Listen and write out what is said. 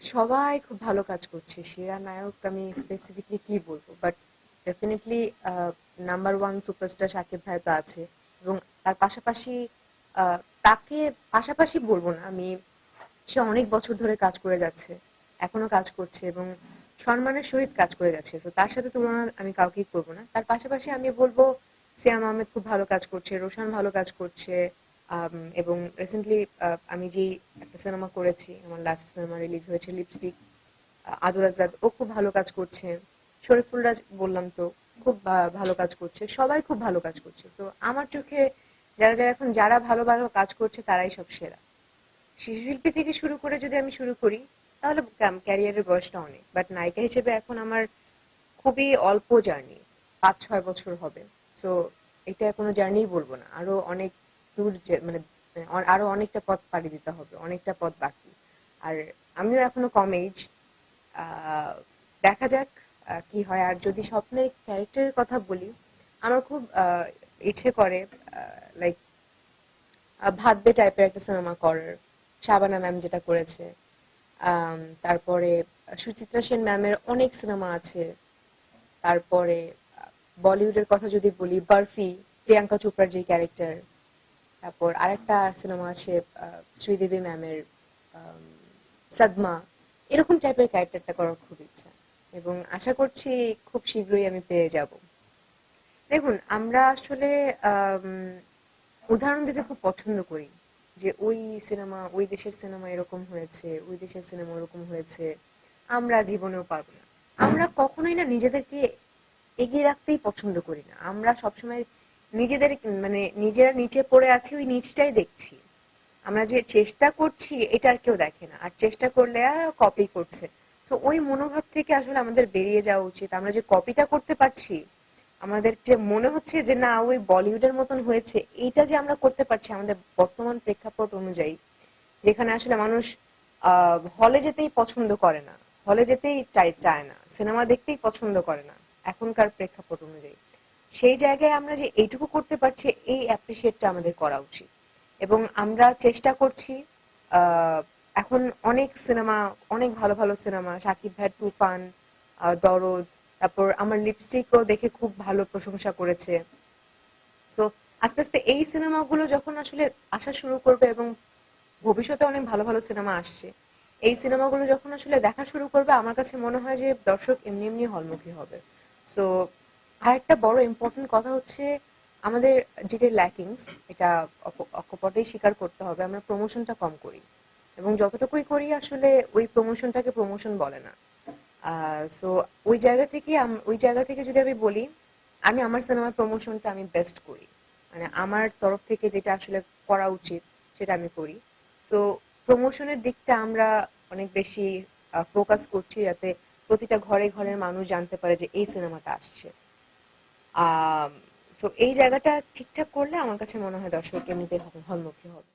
সবাই খুব ভালো কাজ করছে। সেরা নায়ক আমি স্পেসিফিকলি কি বলব? But definitely number one superstar Shakib ভাই তো আছে। এবং তার পাশাপাশি তাকে পাশাপাশি বলব না, আমি, সে অনেক বছর ধরে কাজ করে যাচ্ছে, এখনও কাজ করছে এবং সম্মানের সহিত কাজ করে যাচ্ছে। তো তার সাথে তুলনা আমি কাউকেই করব না। তার পাশাপাশি আমি বলব, সিয়াম আহমেদ খুব ভালো কাজ করছে, রোশান ভালো কাজ করছে এবং রিসেন্টলি আমি যে একটা সিনেমা করেছি, আমার লাস্ট সিনেমা রিলিজ হয়েছে লিপস্টিক আদুর আজাদ, ও খুব ভালো কাজ করছে। শরীফুল রাজ বললাম তো, খুব ভালো কাজ করছে, সবাই খুব ভালো কাজ করছে। তো আমার চোখে যারা যারা এখন, যারা ভালো ভালো কাজ করছে, তারাই সব সেরা। শিশু শিল্পী থেকে শুরু করে যদি আমি শুরু করি, তাহলে ক্যারিয়ারের বয়সটা অনেক। বাট নায়িকা হিসেবে এখন আমার খুবই অল্প জার্নি পাঁচ ছয় বছর হবে। সো এটা কোনো জার্নি বলব না। আরও অনেক দূর যে- মানে আরও অনেকটা পথ পাড়ি দিতে হবে, অনেকটা পথ বাকি। আর আমিও এখনও কম এজ দেখা যাক কি হয়। আর যদি স্বপ্নের ক্যারেক্টারের কথা বলি, আমার খুব ইচ্ছে করে লাইক ভাদ্যে টাইপের একটা সিনেমা করার। শাবানা ম্যাম যেটা করেছে তারপরে সুচিত্রা সেন ম্যামের অনেক সিনেমা আছে। তারপরে বলিউডের কথা যদি বলি, বার্ফি, প্রিয়াঙ্কা চোপড়ার যে ক্যারেক্টার তারপর আরেকটা সিনেমা আছে শ্রীদেবী ম্যামের সাদমা এরকম টাইপের ক্যারেক্টারটা করার খুব ইচ্ছা। এবং আশা করছি খুব শীঘ্রই আমি পেয়ে যাব। দেখুন, আমরা আসলে উদাহরণ দিতে খুব পছন্দ করি যে ওই সিনেমা, ওই দেশের সিনেমা এরকম হয়েছে, ওই দেশের সিনেমা ওরকম হয়েছে, আমরা জীবনেও পারব না। আমরা কখনোই না নিজেদেরকে এগিয়ে রাখতেই পছন্দ করি না। আমরা সবসময় নিজেদের মানে নিজেরা নিচে পড়ে আছি, ওই নিচটাই দেখছি। আমরা যে চেষ্টা করছি, এটা আর কেউ দেখে না। আর চেষ্টা করলে কপি করছে। তো ওই মনোভাব থেকে আসলে আমাদের বেরিয়ে যাওয়া উচিত। আমরা যে কপিটা করতে পারছি, আমাদের যে মনে হচ্ছে যে, না, ওই বলিউডের মতন হয়েছে এইটা যে আমরা করতে পারছি আমাদের বর্তমান প্রেক্ষাপট অনুযায়ী, যেখানে আসলে মানুষ হলে যেতেই পছন্দ করে না। হলে যেতেই চাই চায় না। সিনেমা দেখতেই পছন্দ করে না। এখনকার প্রেক্ষাপট অনুযায়ী। সেই জায়গায় আমরা যে এইটুকু করতে পারছি, এই অ্যাপ্রিসিয়েটটা আমাদের করা উচিত। এবং আমরা চেষ্টা করছি এখন অনেক সিনেমা অনেক ভালো ভালো সিনেমা শাকিব ভাইয়ের তুফান দরদ, তারপর আমার লিপস্টিকও দেখে খুব ভালো প্রশংসা করেছে। তো আস্তে আস্তে এই সিনেমাগুলো যখন আসলে আসা শুরু করবে এবং ভবিষ্যতে অনেক ভালো ভালো সিনেমা আসছে, এই সিনেমাগুলো যখন আসলে দেখা শুরু করবে, আমার কাছে মনে হয় যে দর্শক এমনি এমনি হলমুখী হবে। সো আরেকটা বড় ইম্পর্টেন্ট কথা হচ্ছে আমাদের যেটা ল্যাকিংস এটা অকপটেই স্বীকার করতে হবে, আমরা প্রমোশনটা কম করি। এবং যতটুকুই করি আসলে ওই প্রমোশনটাকে প্রমোশন বলে না। সো ওই জায়গা থেকে ওই জায়গা থেকে যদি আমি বলি, আমি আমার সিনেমার প্রমোশনটা আমি বেস্ট করি। মানে আমার তরফ থেকে যেটা আসলে করা উচিত, সেটা আমি করি। তো প্রমোশনের দিকটা আমরা অনেক বেশি ফোকাস করছি যাতে প্রতিটা ঘরে ঘরের মানুষ জানতে পারে যে এই সিনেমাটা আসছে। তো এই জায়গাটা ঠিকঠাক করলে আমার কাছে মনে হয় দর্শক এমনিতে হলমুখী হবে।